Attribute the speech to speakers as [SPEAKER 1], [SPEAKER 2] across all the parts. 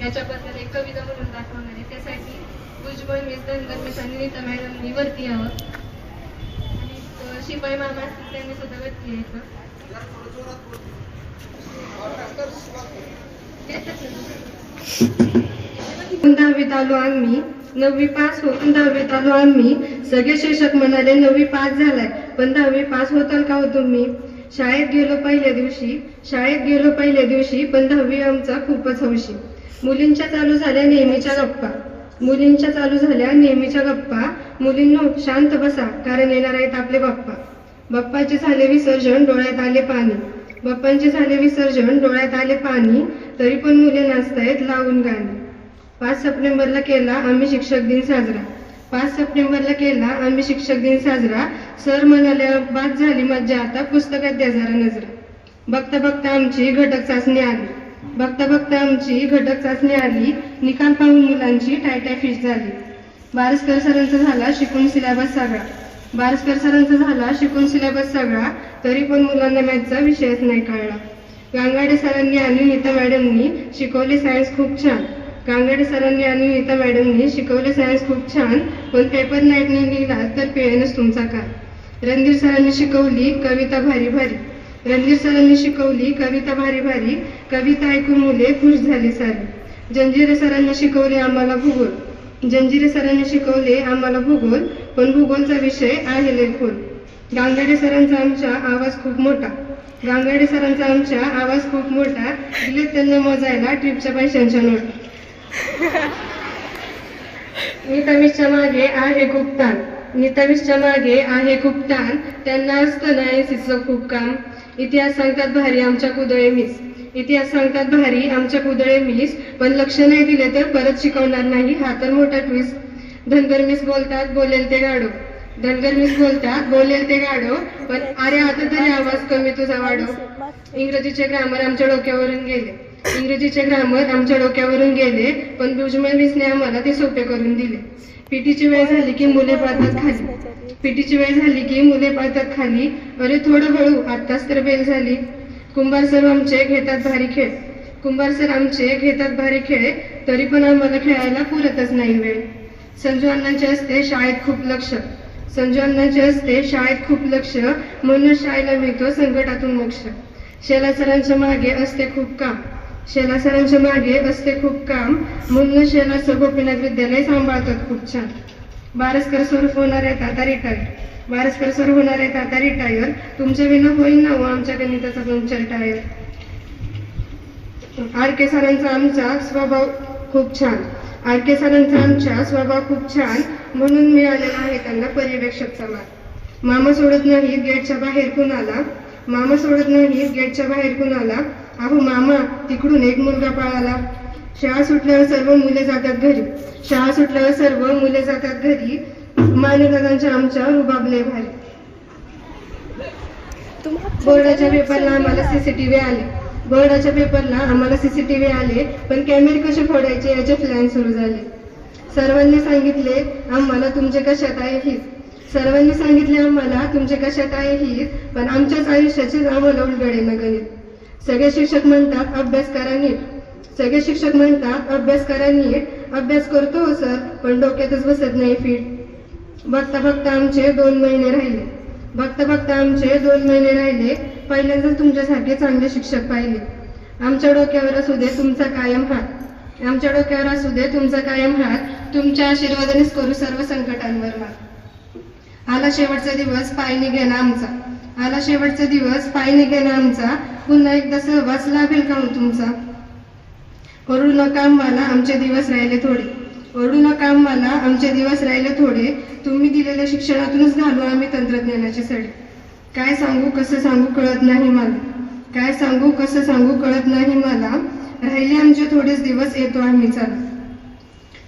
[SPEAKER 1] याच्याबद्दल एक कविता म्हणून दाखवणार आहे. त्यासाठी भुजबळ मिस धनगर मिस मॅडमनी वरती यावं आणि अं, शिपाई मामा असतील त्यांनी सुद्धा वरती यायचं दहावीत आलो आम्ही. नववी पास होऊन दहावीत आलो आम्ही. सगळे शिक्षक म्हणाले नववी पास झालाय. पण दहावी पास होताल का हो तुम्ही? शाळेत गेलो पहिल्या दिवशी. शाळेत गेलो पहिल्या दिवशी पण दहावी आमचा खूपच हौशी. मुलींच्या चालू झाल्या नेहमीच्या गप्पा. मुलींच्या चालू झाल्या नेहमीच्या गप्पा. मुलींनो शांत बसा कारण येणार आहेत आपले बाप्पा. बाप्पाचे झाले विसर्जन डोळ्यात आले पाणी. बाप्पांचे झाले विसर्जन डोळ्यात आले पाणी. तरी पण मुले नाचतायत लावून गाणी. पाच सप्टेंबरला केला आम्ही शिक्षक दिन साजरा. पाच सप्टेंबरला केला आम्ही शिक्षक दिन साजरा. सर म्हणाल्या बाद झाली मज्जा आता पुस्तकात द्या जरा नजरा. बघता बघता आमची घटक चाचणी आली. बघता बघता आमची घटक चाचणी आली. निकाल पाहून मुलांची टायटाय फिश झाली. बारसकर सरांचा झाला शिकून सिलेबस सगळा. बारसकर सरांचा झाला शिकून सिलेबस सगळा. तरी पण मुलांना मॅथचा विषयच नाही कळला. गांगाडे सरांनी आणि नीता मॅडमनी शिकवले सायन्स खूप छान. गांगाडे सरांनी आणि नीता मॅडमनी शिकवले सायन्स खूप छान. पण पेपर नाईटने लिहिला तर पेनच तुमचा काय रणधीर सरांनी शिकवली कविता भारी भारी. रणवीर सरांनी शिकवली कविता भारी भारी कविता ऐकून मुले खुश झाली सारी. जंजिरे सरांनी शिकवले आम्हाला भूगोल. जंजिरे सरांनी शिकवले आम्हाला भूगोल पण भूगोलचा विषय आहे लेखोल. गांगाडे सरांचा आमच्या आवाज खूप मोठा. गांगाडे सरांचा आमच्या आवाज खूप मोठा. दिले त्यांना मोजायला ट्रिपच्या पैशांच्या नोट. नितमिशच्या मागे आहे खूप ताण. मागे आहे खूप ताण. त्यांना असतं नाही शिचं खूप काम. इतिहास सांगतात भारी आमच्या कुदळे मिस. इतिहास सांगतात भारी आमच्या कुदळे मिस. पण लक्ष नाही दिले तर परत शिकवणार नाही. हा तर मोठा ट्विस्ट धनगर मिस बोलतात बोलेल ते गाडो धनगर मिस बोलतात बोलेल ते गाडो पण अरे आता तरी आवाज कमी तुझा वाढव. इंग्रजीचे ग्रामर आमच्या डोक्यावरून गेले. इंग्रजीचे ग्रामर आमच्या डोक्यावरून गेले पण भुजमल मिसने आम्हाला ते सोपे करून दिले. पीटीची वेळ झाली की मुले पळतात खाली. पिटीची वेळ झाली की मुले पळतात खाली. अरे थोडं हळू आत्ताच तर बेल झाली. कुंभार सर आमचे घेतात भारी खेळ. कुंभार सर आमचे घेतात भारी खेळ. तरी पण आम्हाला खेळायला पुरतच नाही वेळ. संजू अण्णांचे असते शाळेत खूप लक्ष. संजू अण्णांचे असते शाळेत खूप लक्ष. म्हणून शाळेला मिळतो संकटातून मोक्ष. शेला सरांच्या मागे असते खूप काम. शेला सरांच्या मागे असते खूप काम. म्हणून शेला सर गोपीनाथ विद्यालय सांभाळतात खूप छान. बारसकर स्वरूप होणार आहेत आता रिटायर. बारसकर स्वरूप होणार आहेत आता रिटायर. तुमच्या विना होईल ना हो आमच्या गणिताचा तुमच्या टायर. आर के सरांचा आमचा स्वभाव खूप छान. आर के सरांचा आमचा स्वभाव खूप छान. म्हणून मिळालेला आहे त्यांना पर्यवेक्षकचा मान मामा सोडत नाहीत गेटच्या बाहेर कुणाला? मामा सोडत नाही गेटच्या बाहेर कुणाला? अहो मामा तिकडून एक मुलगा पळाला. शाळा सुटल्यावर सर्व मुले जातात घरी. शाळा सुटल्यावर सर्व मुले जातात घरी. मानेदादांच्या आमच्या रुबाबले भारी. बोर्डाच्या पेपरला आम्हाला सीसीटीव्ही आले. बोर्डाच्या पेपरला आम्हाला सीसीटीव्ही आले पण कॅमेरे कसे फोडायचे याचे प्लॅन सुरू झाले. सर्वांनी सांगितले आम्हाला तुमचे कशात आहे हीच सर्वांनी सांगितले आम्हाला तुमचे कशात आहे हीच पण आमच्याच आयुष्याचेच आम्हाला उलगडे न गणित सगळे शिक्षक म्हणतात अभ्यास करा नीट. सगळे शिक्षक म्हणतात अभ्यास करा नीट अभ्यास करतो हो सर पण डोक्यातच बसत नाही फिट. बघता बघता आमचे दोन महिने राहिले. बघता बघता आमचे दोन महिने राहिले. पहिल्यांदा तुमच्यासाठी चांगले शिक्षक पाहिले. आमच्या डोक्यावर असू दे तुमचा कायम हात. आमच्या डोक्यावर असू दे तुमचा कायम हात. तुमच्या आशीर्वादानेच करू सर्व संकटांवर मात. आला शेवटचा दिवस पाय निघेना आमचा. आला शेवटचा दिवस पाय निघेना आमचा. पुन्हा एकदा सहवास लाभेल का हो तुमचा? करू नका मला आमचे दिवस राहिले थोडे. ओरडू नका मला आमचे दिवस राहिले थोडे. तुम्ही दिलेल्या शिक्षणातूनच घालू आम्ही तंत्रज्ञानाचे सडे. काय सांगू कसं सांगू कळत नाही मला. काय सांगू कसं सांगू कळत नाही मला. राहिले आमचे थोडेच दिवस येतो आम्ही चाल.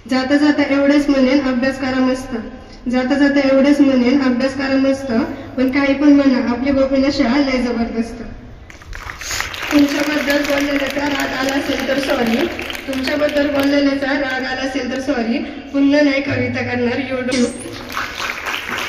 [SPEAKER 1] जाता जाता एवढेच म्हणेन अभ्यास करा मस्त. जाता जाता एवढंच म्हणेन अभ्यास करा मस्त. पण काही पण म्हणा आपली गोपीना शाळा लय जबरदस्त. तुमच्याबद्दल बोललेल्याचा राग आला असेल तर सॉरी तुमच्याबद्दल बोललेल्याचा राग आला असेल तर सॉरी पुन्हा नाही कविता करणार. युट्यूब